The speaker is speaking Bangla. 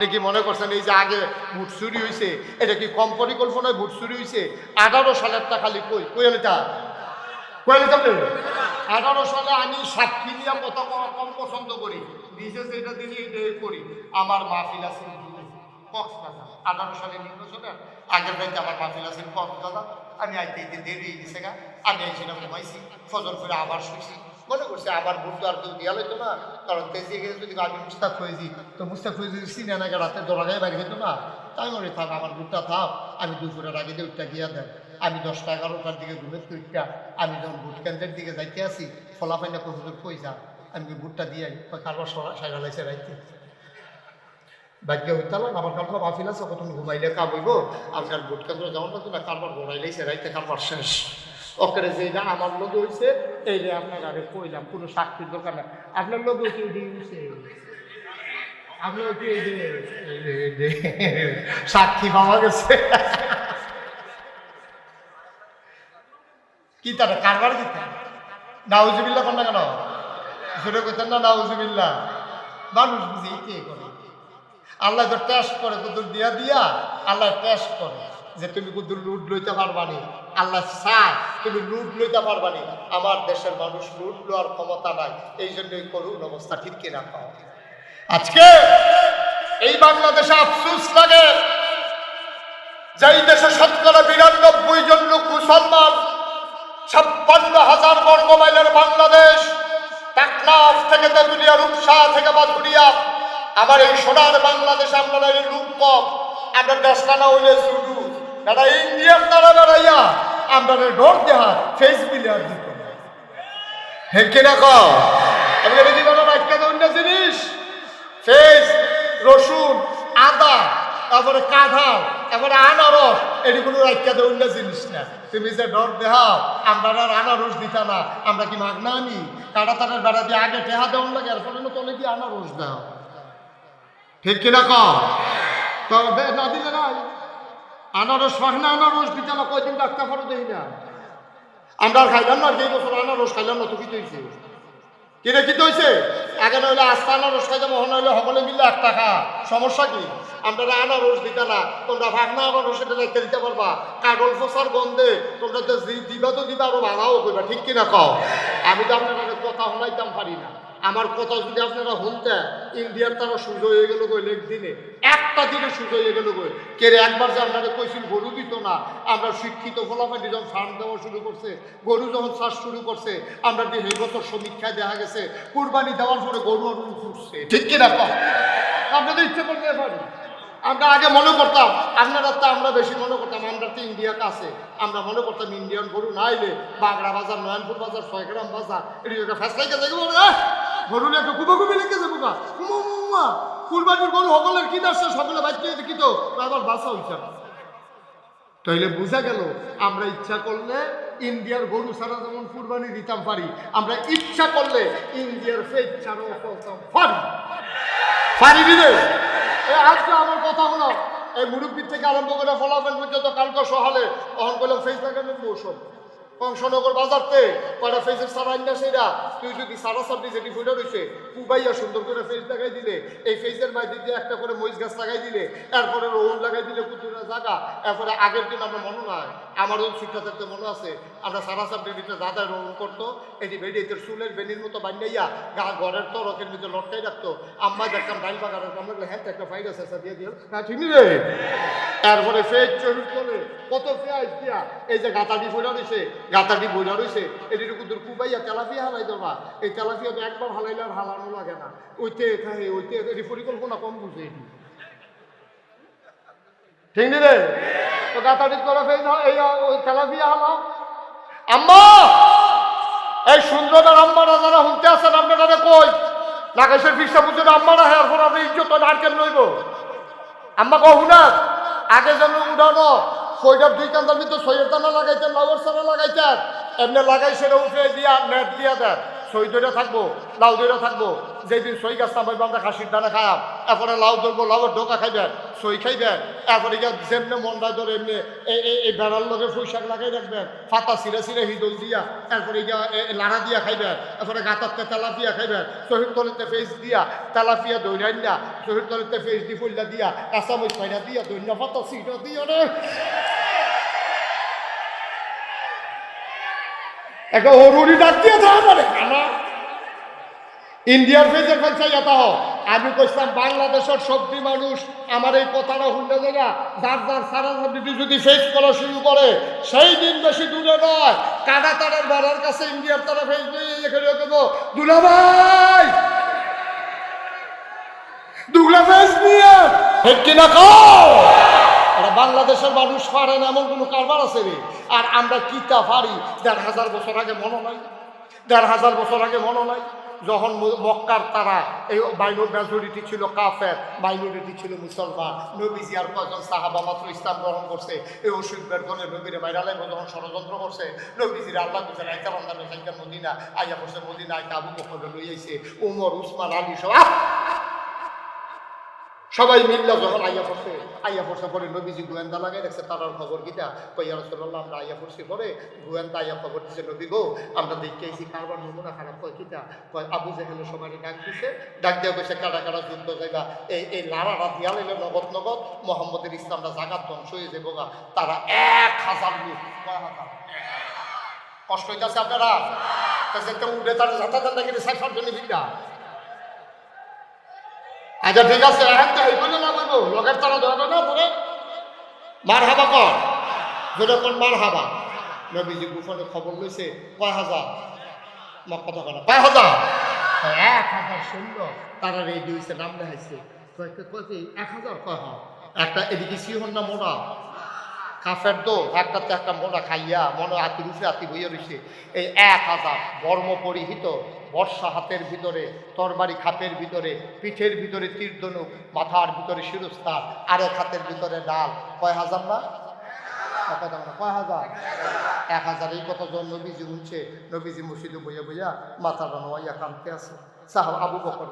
কি মনে করছেন এই যে আগে ভোট চুরি হয়েছে এটা কি কম পরিকল্পনায় ভোট চুরি হয়েছে আঠারো সালেরটা খালি কই? এটা কই আঠারো সালে আমি সাক্ষী নিয়ে কত কম পছন্দ করি। নিজে যেটা দিলি এটাই করি। আমার মাহফিল আছে কক্সবাজার। আঠারো সালে নির্বাচনের, আগের রাইতে আমার মাহফিল আছে কক্সবাজার। আমি আইতে আইতে দেরি গেছে গা। আমি আইছিলাম ঘুমাইছি, ফজর করে আবার শুইছি। মনে করছে, আবার ভোট আর কেউ দিয়া লইতো না। কারণ তেজি গেছে যদি আমি মুস্তাক হয়েছি তো মুস্তাক হয়ে যদি সিনে নাকি রাতে দৌড়াগায় বাইরে যেত না, তাই মনে থাক, আমার ভোটটা থাক, আমি দুপুরের আগে দিয়ে উঠটা গিয়া দেন। আমি দশটা এগারোটার দিকে ঘুমের তুইটা আমি যখন ভোট কেন্দ্রের দিকে যাইতে আসি ফলাফাইনা কতদূর কই যা? আমি ভোটটা দিয়ে কারবার সাইরা লাইছে রাইতে। ভাগ্য হইতাল আমার কালকে মাহফিল আছে কত ঘুমাইলে কাবইব আপনার ভোট কেন্দ্র না না, কারবার ঘোরাইলেছে রাইতে কারবার শেষ। ওখানে যে এটা আমার লোক হয়েছে এই যে আপনার আগে কইলাম, কোনো সাক্ষীর দরকার না আপনার লোক হয়েছে যে সাক্ষী পাওয়া গেছে। কি তারা, কারবার কি নাউজুবিল্লা কর কেন? সেটা কইতেন না নাউজুবিল্লা মানুষ বুঝি কে করে? আল্লাহ তো টেস্ট করে কুদুর দিয়া দিয়া, আল্লাহ টেস্ট করে। যে তুমি কুদুর লুট লইতে পারবানি আল্লাহ চায় তুমি লুট লইতে পারবানি আমার দেশের মানুষ লুট লওয়ার ক্ষমতা নাই। এই জন্যই করুন অবস্থা ঠিক কিনা পাও। আজকে এই বাংলাদেশে আফসুস লাগে যে এই দেশে শতকরা বিরানব্বই জন লোক মুসলমান, ছাপ্পান্ন হাজার বর্গ মাইলের বাংলাদেশ টাকনাফ থেকে তেঁতুলিয়া, রূপসা থেকে বাদুরিয়া আমার এই সোনার বাংলাদেশ আপনারা এই রূপ কম আপনার দেশটা না হইলে শুধু দাদা ইন্ডিয়ার তারা বেড়াইয়া আপনার ডোর দেহা ফেস বিলিয়ার দিত হে কিনা ক আমি এটা কি বলো রাখতে অন্য জিনিস। ফেস, রসুন, আদা, তারপরে কাঁঠাল, তারপরে আনারস, এটি কোনো রাখতে অন্য জিনিস না। তুমি যে ডর দেহাও, আমরা আর আনারস দিতা না, আমরা কি মাগনা আনি? কাটা তারের বেড়া দিয়ে আগে টেহা দেওয়ার লাগে এরপরে তলে দিয়ে আনারস দাও ঠিক কিনা ক তবে না দিলে নাই। আনারস ফাঁকনা আনারস দিতে না কয়দিন ডাক্তার ফটো দেই না। আমরা খাইলাম না যেই বছর আনারস খাইলাম না, তো কি হয়েছে কি হয়েছে আগে নইলে আস্তা আনারস খাইতে মহন হইলে সকলে মিলে এক টাকা। সমস্যা কি? আমরা আনারস দিতে না, তোমরা ভাগনা আনারস এটা রেখে দিতে পারবা। কাগল ফসার গন্ধে তোমরা তো দিবা তো দিবা, আরও ভাঙাও করবা ঠিক কিনা কও? আমি তো আপনাদের কথা শোনাইতাম পারি না। আমার কথা যদি আপনারা শুনতে, ইন্ডিয়ার তারা সুযোগ হয়ে গেল গই লেখ একটা দিনে সুযোগ হয়ে গেল গই কে একবার যে আপনারা কইছিল গরু দিত না, আমরা শিক্ষিত ফলাফল যখন ফার্ম দেওয়া শুরু করছে, গরু যখন চাষ শুরু করছে, আমরা যে এই সমীক্ষায় দেখা গেছে, কুরবানি দেওয়ার পরে গরু আরও ফুটছে। ঠিক কিনা আপনাদের ইচ্ছে করতে পারি আমরা আগে মনে করতাম, আপনারা তো আমরা বেশি মনে করতাম, আমরা তো ইন্ডিয়া কাছে। আমরা মনে করতাম ইন্ডিয়ান গরু না আইলে বাগড়া বাজার, নয়নপুর বাজার, ছয়গ্রাম বাজার, এটি ফেসলাই গেছে গরু একটা কুবা কুবি লেগে যাব গা। কুরবানির গরু সকলের কি আসছে সকলে বাচ্চা কি তো। আবার বাসা হইছে। তাইলে বোঝা গেল, আমরা ইচ্ছা করলে ইন্ডিয়ার গরু ছাড়া যেমন কুরবানি দিতাম পারি, আমরা ইচ্ছা করলে ইন্ডিয়ার ফেজ ছাড়াও করতাম পারি। পারি দিলে আজকে আমার কথা হলো, এই মুরব্বীর থেকে আরম্ভ করে ফলাফল পর্যন্ত কালকে সহালে অহন করলাম লাগানোর মৌসুম কংসনগর বাজারতে কয়টা ফেসের সারা আইনা সেরা? তুই যদি সারা সাবনি যেটি ফুটে রয়েছে, কুবাইয়া সুন্দর করে ফেস লাগাই দিলে, এই ফেসের মাঝে দিয়ে একটা করে মরিচ গাছ লাগাই দিলে, এরপরে রোল লাগাই দিলে কুতুরা জায়গা এরপরে আগের দিন আমরা মনে নয় আমারও শিক্ষা থাকতে মনে আছে, আমরা সারা সাবনির ভিতরে দাদা রোল করতো এটি বেরিয়ে চুলের বেনির মতো বান্যাইয়া গা ঘরের তো তরকের ভিতরে লটকাই রাখতো। আম্মা দেখতাম ডাইল বাগানের আমরা হ্যাঁ একটা ফাইল আছে, দিয়ে দিও। হ্যাঁ ঠিক রে। তারপরে ফেজ চুরি করে, কত পেঁয়াজ দিয়া এই যে গাতাটি ফুলা রয়েছে গাতাটি বইলা রয়েছে এটির কুদুর কুবাইয়া তেলাপিয়া হালাই দেবা, এই তেলাপিয়া তো একবার হালাইলে আর হালানো লাগে না। ওইতে খাই ওইতে এটি পরিকল্পনা কম বুঝে এটি। ঠিক নি রে? তো গাতাটি করে ফেজ এই, ওই তেলাপিয়া হালাও আম্মা! এই সুন্দর আম্মারা যারা হুনতে আছেন, আপনারা কই? নাগেশের ফিসা বুঝে আম্মারা হ্যাঁ আপনি ইজ্জত নারকেল লইব? আম্মা কহু না আগে যেন উঠানো সৈরব দুই কান্দার ভিতরে সৈয়ের দানা লাগাইতেন লাউর সারা লাগাইতেন। এমনি লাগাই সেটা উঠে দিয়া, নেট দিয়া দেন। সই থাকব লাউ দইটা থাকব। যেদিন সই গাছ নামাইবো আমরা খাসির দানা খায়াম এরপরে লাউ ধরবো, লাউয়ের ঢোকা খাইবেন সই খাইবেন এরপরে গিয়ে যেমনি মনটা ধরে এমনি। এই বেড়ার লগে ফুইশাক লাগাই রাখবেন। পাতা ছিঁড়ে ছিঁড়ে হিদল দিয়া এরপরে গিয়া লাড়া দিয়া খাইবেন এরপরে গাতাতে তেলাপিয়া খাইবেন শহীদ তলিতে ফেস দিয়া, তেলাপিয়া দৈরান দিয়া শহীদ তলিতে ফেস দি ফুল্লা দিয়া কাঁচামরিচ ফাইনা দিয়া দৈন্য পাতা ছিঁড়ে দিয়া রে। একটা অরুণি ডাক দিয়ে দেওয়া মানে না ইন্ডিয়ার ফেজের ফেলছে হোক আমি কইছিলাম, বাংলাদেশের সবজি মানুষ, আমার এই কথাটা শুনতে জায়গা যার যার সারা সাবজেক্ট যদি ফেস করা শুরু করে, সেই দিন বেশি দূরে নয়। কাটা তারের বেড়ার কাছে ইন্ডিয়ার তারা ফেস নিয়ে এখানে কেন দুলা ভাই! দুগলা ফেস নিয়ে! হেট কিনা এটা বাংলাদেশের মানুষ পারে না, এমন কোনো কারবার আছে রে। আর আমরা কিতা পারি? দেড় হাজার বছর আগে মনে নাই। দেড় হাজার বছর আগে মনে নাই। যখন মক্কার তারা এই মাইনর মেজরিটি ছিল কাফের মাইনরিটি ছিল মুসলমান, নবীজি আর কয়েকজন সাহাবা মাত্র ইসলাম গ্রহণ করছে, এই ওষুধ বের করে নবীরে বাইরালে যখন ষড়যন্ত্র করছে, নবীজির আল্লাহ করছে রাইতা রমজানের সাইকা মদিনা, আইয়া করছে মদিনা আইতা আবু বকরে লইয়াইছে, উমর, উসমান, আলী সব! সবাই মিল্লা যখন আইয়া পড়ছে আইয়া পড়ছে পরে নবীজি গোয়েন্দা লাগাই রাখছে তারার খবর গীতা কইয়া রসল্লাহ আমরা আইয়া পড়ছি পরে, গোয়েন্দা আইয়া খবর দিছে, নবী গো, আমরা দেখতে আইছি কারবার নমুনা খারাপ। কয় গীতা কয়, আবু জাহেলে সবাই ডাক দিছে। ডাক দেওয়া কইছে, কারা কারা যুদ্ধ জায়গা এই এই লারারা দিয়া লইলে নগদ নগদ, মোহাম্মদের ইসলামটা জাগাত ধ্বংস হয়ে যাব গা। তারা এক হাজার লোক, কয় হাজার? কষ্ট হইতেছে আপনারা? উঠে তারা যাতা যাতা সাইফার জন্য ভিড়া আচ্ছা ঠিক আছে এখন তো এই লোকের তারা ধরবে না পরে মার হাবা কর। যেরকম মার হাবা নবীজি গুফনে খবর লইছে, কয় হাজার? মা কথা কয় হাজার। এক হাজার শূন্য তারা হয়েছে নাম দেখাইছে কয়েকটা কয়- কয় এক হাজার? কয় একটা এদিকে সিহন না কাফের তো একটাতে একটা মোড়া খাইয়া মনে আতি রুফে আতি বইয়া রয়েছে এই এক হাজার বর্ম পরিহিত বর্ষা হাতের ভিতরে তরবারি খাপের ভিতরে পিঠের ভিতরে তীর্ধনুক মাথার ভিতরে শিরস্তার আরেক হাতের ভিতরে ডাল। কয় হাজার না? কথা বলো, কয় হাজার? এক হাজার। এই কত জন নবীজি উঠছে নবীজি মসজিদে বইয়া বইয়া মাথাটা নোয়াইয়া কামতে আছে। সাহাব আবু বকর